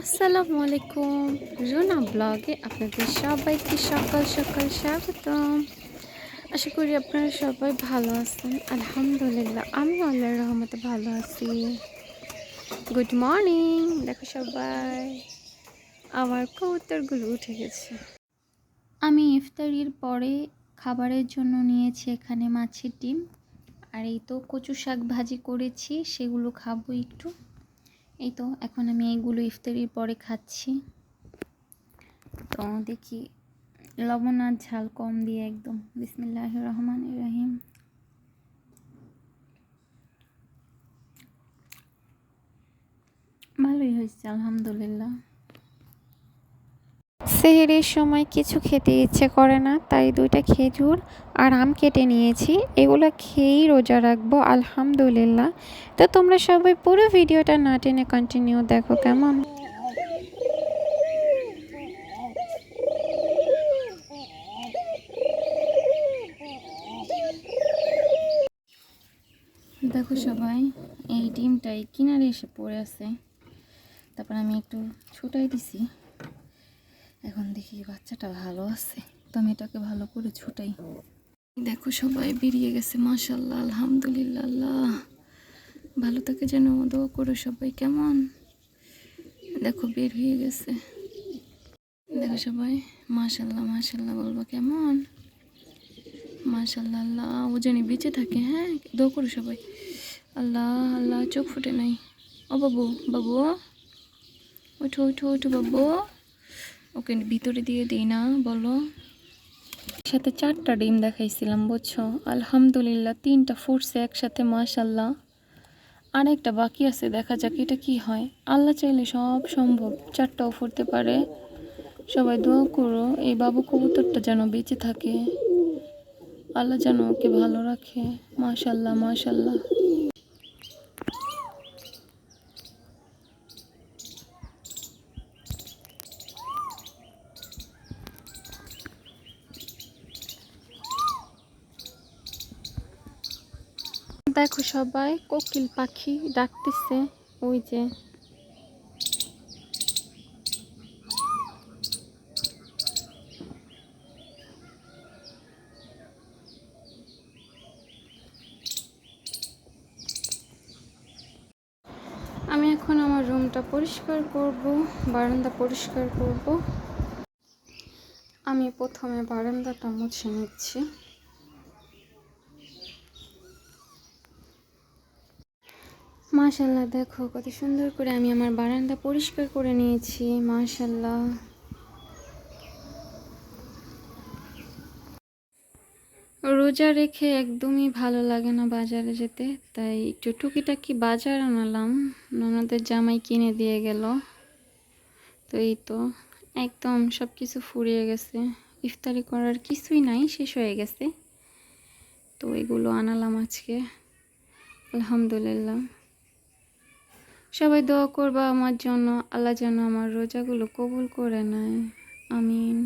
আসসালামু আলাইকুম রুনা ব্লগে আপনাদের সবাইকে সকাল সকাল স্বাগতম। আশা করি আপনারা সবাই ভালো আছেন। আলহামদুলিল্লাহ আমি আল্লাহর রহমতে ভালো আছি। গুড মর্নিং দেখো সবাই। আমার কবুতরগুলো উঠে গেছে। আমি ইফতারির পরে খাবারের জন্য নিয়েছি এখানে মাছের ডিম। আর এই তো কচু শাক ভাজি করেছি, সেগুলো খাব একটু। এই তো, এখন আমি এইগুলো ইফতারির পরে খাচ্ছি। তো দেখি, লবণ আর ঝাল কম দিয়ে একদম। বিসমিল্লাহ রহমান রাহিম। ভালোই হয়েছে, আলহামদুলিল্লাহ। সেহেরির সময় কিছু খেতে ইচ্ছে করে না, তাই দুইটা খেজুর আর আম কেটে নিয়েছি। এগুলো খেয়েই রোজা রাখব, আলহামদুলিল্লাহ। তো তোমরা সবাই পুরো ভিডিওটা না টেনে কন্টিনিউ দেখো কেমন। দেখো সবাই, এই ডিমটাই কিনারে এসে পড়ে আছে। তারপর আমি একটু ছুটাই দিছি। এখন দেখি বাচ্চাটা ভালো আছে? তো আমি এটাকে ভালো করে ছুটাই। দেখো সবাই বেরিয়ে গেছে মাশাল্লাহ আলহামদুলিল্লাহ। আল্লাহ ভালো থাকে যেন, দোয়া করো সবাই, কেমন? দেখো বের হয়ে গেছে। দেখো সবাই মাশাল্লাহ মাশাল্লাহ বলব কেমন? মাশাল্লাহ আল্লাহ, ও জানি বেঁচে থাকে হ্যাঁ? দোয়া করো সবাই। আল্লাহ আল্লাহ, চোখ ফুটে নাই। ও বাবু বাবু, ওঠো ওঠো ওঠো বাবু। ওকে ভিতরে দিয়ে দিই না, বলো। সাথে চারটা ডিম দেখাইছিলাম, বুঝছ? আলহামদুলিল্লাহ, তিনটা ফুটছে একসাথে মাশাল্লাহ আর একটা বাকি আছে, দেখা যাক এটা কি হয়। আল্লাহ চাইলে সব সম্ভব, চারটাও ফুটতে পারে। সবাই দোয়া করো, এই বাবু কবুতরটা যেন বেঁচে থাকে। আল্লাহ যেন ওকে ভালো রাখে মাশাল্লাহ মাশাল্লাহ দেখো সবাই, কোকিল পাখি ডাকতেছে, ওই যে। আমি এখন আমার রুমটা পরিষ্কার করব, বারান্দা পরিষ্কার করব। আমি প্রথমে বারান্দাটা মুছে নিচ্ছি। মাশাল্লাহ দেখো কত সুন্দর করে আমি আমার বারান্দা পরিষ্কার করে নিয়েছি মাশাল্লাহ রোজা রেখে একদমই ভালো লাগে না বাজারে যেতে, তাই একটু টুকিটাকি বাজার আনালাম। ননদের জামাই কিনে দিয়ে গেল। তো এই তো, একদম সব কিছু ফুরিয়ে গেছে। ইফতারি করার কিছুই নাই, শেষ হয়ে গেছে। তো এগুলো আনালাম আজকে। আলহামদুলিল্লাহ। সবাই দোয়া করবা আমার জন্য, আল্লাহ যেন আমার রোজাগুলো কবুল করে নেয়, আমিন।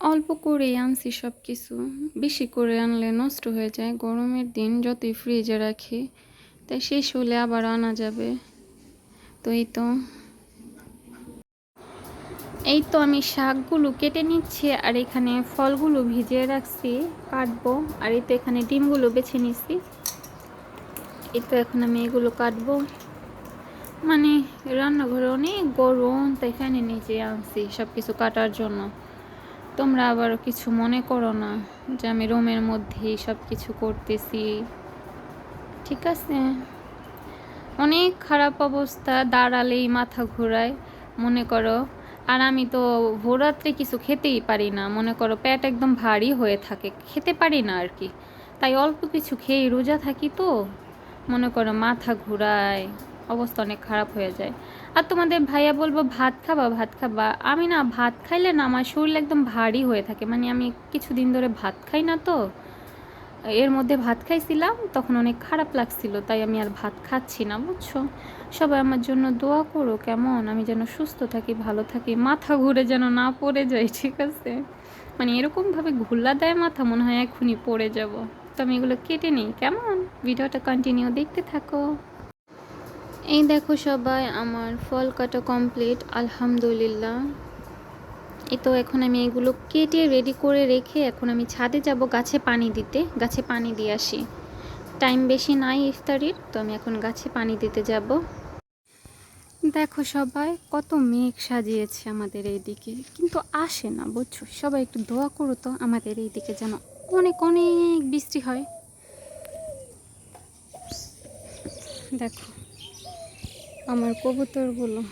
অল্প করেই আনছি সব কিছু বেশি করে আনলে নষ্ট হয়ে যায়, গরমের দিন যতই ফ্রিজে রাখি, তাই শেষ হলে আবার আনা যাবে। তো এই তো। এই তো আমি শাকগুলো কেটে নিচ্ছি, আর এখানে ফলগুলো ভিজিয়ে রাখছি, কাটবো, আর এই তো এখানে ডিমগুলো বেছে নিচ্ছি এই তো এখন আমি এগুলো কাটবো। মানে রান্নাঘরে অনেক গরম, তাই ফ্যানে নিচে আনছি সব কিছু কাটার জন্য। তোমরা আবার কিছু মনে করো না যে আমি রুমের মধ্যেই সব কিছু করতেছি। ঠিক আছে? অনেক খারাপ অবস্থা, দাঁড়ালেই মাথা ঘোরায়, মনে করো। আর আমি তো ভোরাত্রে কিছু খেতেই পারি না, মনে করো পেট একদম ভারী হয়ে থাকে, খেতে পারি না আর কি। তাই অল্প কিছু খেয়ে রোজা থাকি তো, মনে করো মাথা ঘুরায়। অবস্থা অনেক খারাপ হয়ে যায়। আর তোমাদের ভাইয়া বলব ভাত খাবা ভাত খাবা। আমি না ভাত খাইলে না আমার শরীর একদম ভারী হয়ে থাকে। মানে আমি কিছুদিন ধরে ভাত খাই না তো। এর মধ্যে ভাত খাইছিলাম, তখন অনেক খারাপ লাগছিল। তাই আমি আর ভাত খাচ্ছি না, বুঝছ? সবাই আমার জন্য দোয়া করো, কেমন? আমি যেন সুস্থ থাকি, ভালো থাকি, মাথা ঘুরে যেন না পড়ে যাই ঠিক আছে? মানে এরকমভাবে ঘুল্লা দেয় মাথা, মনে হয় এখনই পড়ে যাব। তো আমি এগুলো কেটে নিই, কেমন? ভিডিওটা কন্টিনিউ দেখতে থাকো। এই দেখো সবাই, আমার ফল কাটা কমপ্লিট আলহামদুলিল্লাহ। এই তো এখন আমি এগুলো কেটে রেডি করে রেখে এখন আমি ছাদে যাব গাছে পানি দিতে, গাছে পানি দিয়ে আসি। টাইম বেশি নাই ইফতারির, তো আমি এখন গাছে পানি দিতে যাব। দেখো সবাই, কত মেঘ সাজিয়েছে আমাদের এইদিকে, কিন্তু আসে না, বুঝছ? সবাই একটু দোয়া করো তো আমাদের এইদিকে যেন অনেক অনেক বৃষ্টি হয়। দেখো। আমার কবুতরগুলো।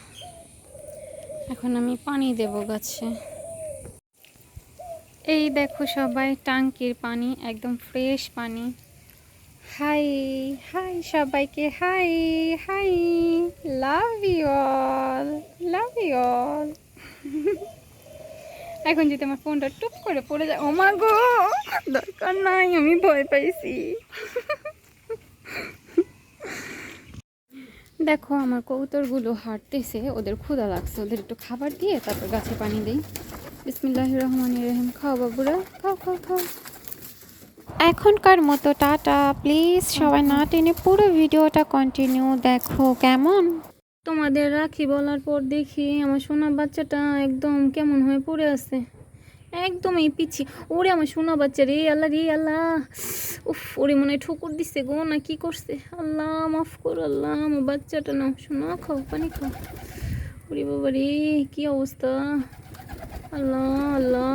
এখন আমি পানি দেব গাছে। এই দেখো সবাই, টাঙ্কির পানি, একদম ফ্রেশ পানি। হাই হাই সবাইকে, hi hi, love you all, love you all. এখন যদি আমার ফোনটা টুপ করে পড়ে যায় ও মা গো দরকার নাই, আমি ভয় পাইছি। দেখো আমার কবুতরগুলো হাঁটতেছে ওদের ক্ষুধা লাগছে। ওদের একটু খাবার দিয়ে তারপর গাছে পানি দিই। বিসমিল্লাহ রহমান রহিম। খাও বাবুরা খাও খাও খাও। এখনকার মতো টাটা প্লিজ সবাই না টেনে পুরো ভিডিওটা কন্টিনিউ দেখো কেমন? তোমাদের রাখি বলার পর দেখি আমার সোনা বাচ্চাটা একদম কেমন হয়ে পড়ে আছে। একদম এই পিছি ওরে আমার সোনা বাচ্চা রে, আল্লাহ রে, আল্লাহ। উফ, ওরে মনে হয় ঠুকুর দিচ্ছে গো, না কি করছে? আল্লাহ, মাফ কর আল্লাহ, আমার বাচ্চাটা নাও শোনা খাও, পানি খাও। ওরে বাবা রে, কি অবস্থা? আল্লাহ আল্লাহ।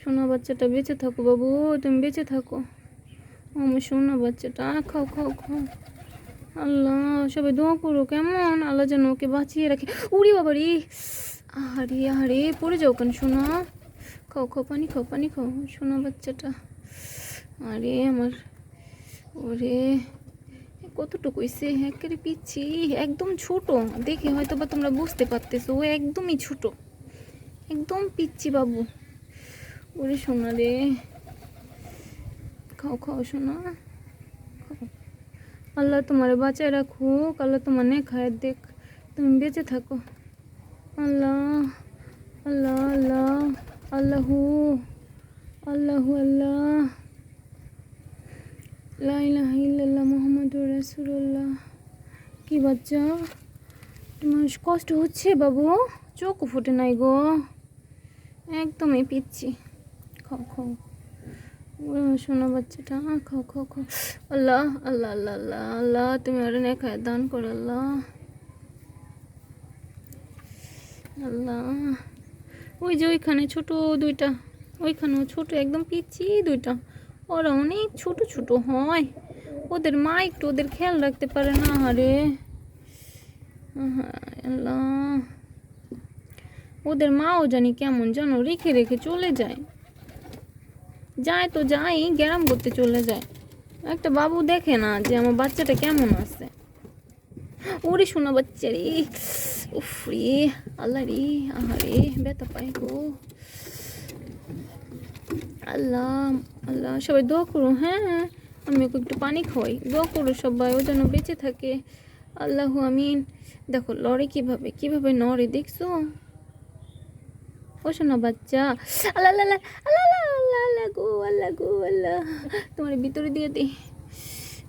সোনা বাচ্চাটা বেঁচে থাকো বাবু, তুমি বেঁচে থাকো। আমার সোনা বাচ্চাটা, খাও খাও খাও। আল্লাহ, সবাই দোয়া করো, কেমন? আল্লাহ যেন ওকে বাঁচিয়ে রাখে। উড়ি বাবা রে, আহারে আহারে, পড়ে যাও কেন সোনা? খাও খাও, পানি খাও পানি খাও, সোনা বাচ্চাটা। আরে আমার, ওরে কতটুকু হয়েছে একেবারে পিচ্ছি, একদম ছোট। দেখে হয়তো বা তোমরা বুঝতে পারতেছো, ও একদমই ছোট। একদম পিচ্ছি বাবু। ওরে সোনা রে। খাও খাও, সোনা। আল্লাহ তোমার বাঁচায় রাখুক, আল্লাহ তোমার নে খায় দেখ। তুমি বেঁচে থাকো। আল্লাহ আল্লাহ আল্লাহ। আল্লাহু আল্লাহু আল্লাহ, লা ইলাহা ইল্লাল্লাহ মুহাম্মাদুর রাসূলুল্লাহ। কি বাচ্চা? তোমার কষ্ট হচ্ছে বাবু? চোখ ফুটে নাই গো। একদমই পিচ্ছি। খাও খাও শোনো বাচ্চাটা খাও খাও খাও আল্লাহ আল্লাহ আল্লাহ আল্লাহ আল্লাহ, তুমি আর নেখায় দান করো, আল্লাহ। আল্লাহ। ওই যে ওইখানে ছোট দুইটা, ওইখানেও ছোট, একদম পিচ্ছি দুইটা। ওরা অনেক ছোট ছোট হয়। ওদের মা একটু ওদের খেয়াল রাখতে পারে না আরে ওদের মাও জানি কেমন জানো রেখে রেখে চলে যায়। যায় তো যাই গ্যারাম করতে চলে যায়। একটা বাবু দেখে না যে আমার বাচ্চাটা কেমন আছে। ওরে শোনা বাচ্চা রে উফ রে আল্লাহ রে আহারে ব্যথা পাই গো। আল্লাহ আল্লাহ, সবাই দোয়া করো হ্যাঁ আমি ওকে একটু পানি খাওয়াই। দোয়া করো সবাই, ও যেন বেঁচে থাকে। আল্লাহ আমিন। দেখো, লড়ে কীভাবে কীভাবে নড়ে, দেখছ? ও শোনো বাচ্চা। আল্লাহ আল্লাহ আল্লাহ আল্লাহ আল্লাহ গো আল্লাহ গো, আল্লাহ। তোমার ভিতরে দিয়ে দিই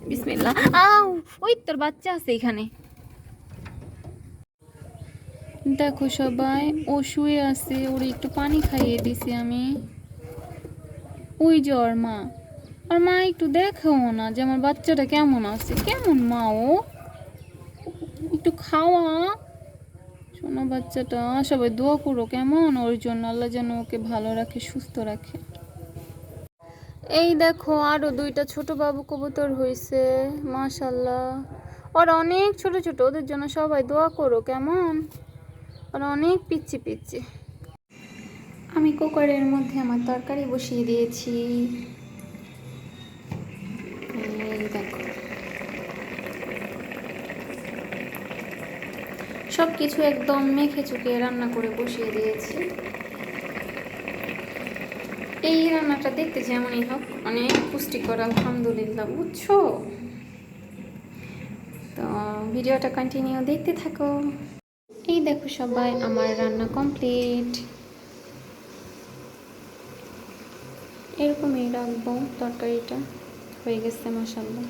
বিসমিল্লাহ। আও ওই তোর বাচ্চা আছে এখানে। দেখো সবাই, ও শুয়ে আছে, ওর একটু পানি খাইয়ে দিছি আমি। ওই যে ওর মা। আর মা একটু দেখাও না যে আমার বাচ্চাটা কেমন আছে। কেমন মা ও? একটু খাওয়া। শোনো বাচ্চাটা, সবাই দোয়া করো কেমন ওর জন্য, আল্লাহ যেন ওকে ভালো রাখে, সুস্থ রাখে। এই দেখো, আরও দুইটা ছোট বাবু কবুতর হয়েছে মাশাল্লাহ ওরা অনেক ছোট ছোট, ওদের জন্য সবাই দোয়া করো, কেমন? ওরা অনেক পিচ্ছি পিচ্ছি আমি কুকারের মধ্যে আমার তরকারি বসিয়ে দিয়েছি। দেখো। সব কিছু একদম মেখে চুকে রান্না করে বসিয়ে দিয়েছি। এই রান্নাটা দেখতে যেমনই হোক, অনেক পুষ্টিকর, আলহামদুলিল্লাহ, বুঝছ? তো ভিডিওটা কন্টিনিউ দেখতে থাকো। দেখো সবাই, আমার রান্না কমপ্লিট এরকমই রাখব তরকারিটা। হয়ে গেছে মশাল্লা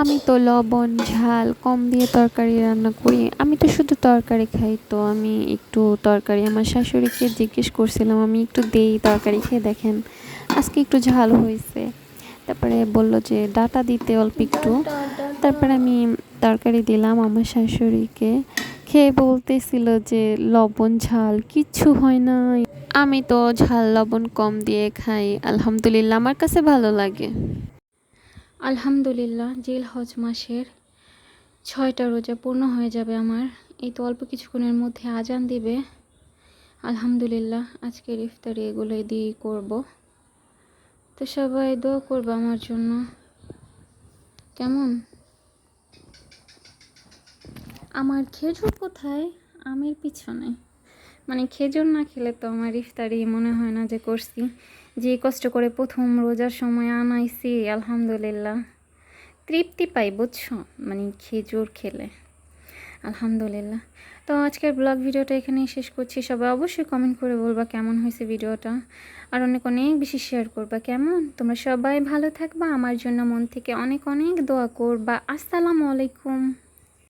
আমি তো লবণ, ঝাল, কম দিয়ে তরকারি রান্না করি। আমি তো শুধু তরকারি খাই তো, আমি একটু তরকারি। আমার শাশুড়িকে জিজ্ঞেস করছিলাম, আমি একটু দেই তরকারি, খেয়ে দেখেন। আজকে একটু ঝাল হয়েছে। তারপরে বলল যে, ডাটা দিতে অল্প একটু। তারপরে আমি তরকারি দিলাম আমার শাশুড়িকে। খেয়ে বলতেছিল যে, লবণ, ঝাল কিচ্ছু হয় না আমি তো ঝাল, লবণ কম দিয়ে খাই। আলহামদুলিল্লাহ, আমার কাছে ভালো লাগে। আলহামদুলিল্লাহ, জিল, হজ মাসের ছয়টা রোজা পূর্ণ হয়ে যাবে আমার। এই তো অল্প কিছুক্ষণের মধ্যে আজান দিবে। আলহামদুলিল্লাহ, আজকের ইফতারি এগুলোই দিয়ে করব। তো সবাই দোয়া করবে আমার জন্য। কেমন? আমার খেজুর কোথায়? আমের পিছনে। মানে খেজুর না খেলে তো আমার ইফতারি মনে হয় না যে করছি। যে কষ্ট করে প্রথম রোজার সময় আনাইছি, আলহামদুলিল্লাহ। তৃপ্তি পাই, বুঝছ? মানে খেজুর খেলে। আলহামদুলিল্লাহ। তো আজকের ব্লগ ভিডিওটা এখানেই শেষ করছি। সবাই অবশ্যই কমেন্ট করে বলবা কেমন হয়েছে ভিডিওটা। আর অনেক অনেক বেশি শেয়ার করবা। কেমন? তোমরা সবাই ভালো থাকবা। আমার জন্য মন থেকে অনেক অনেক দোয়া করবা। আসসালামু আলাইকুম।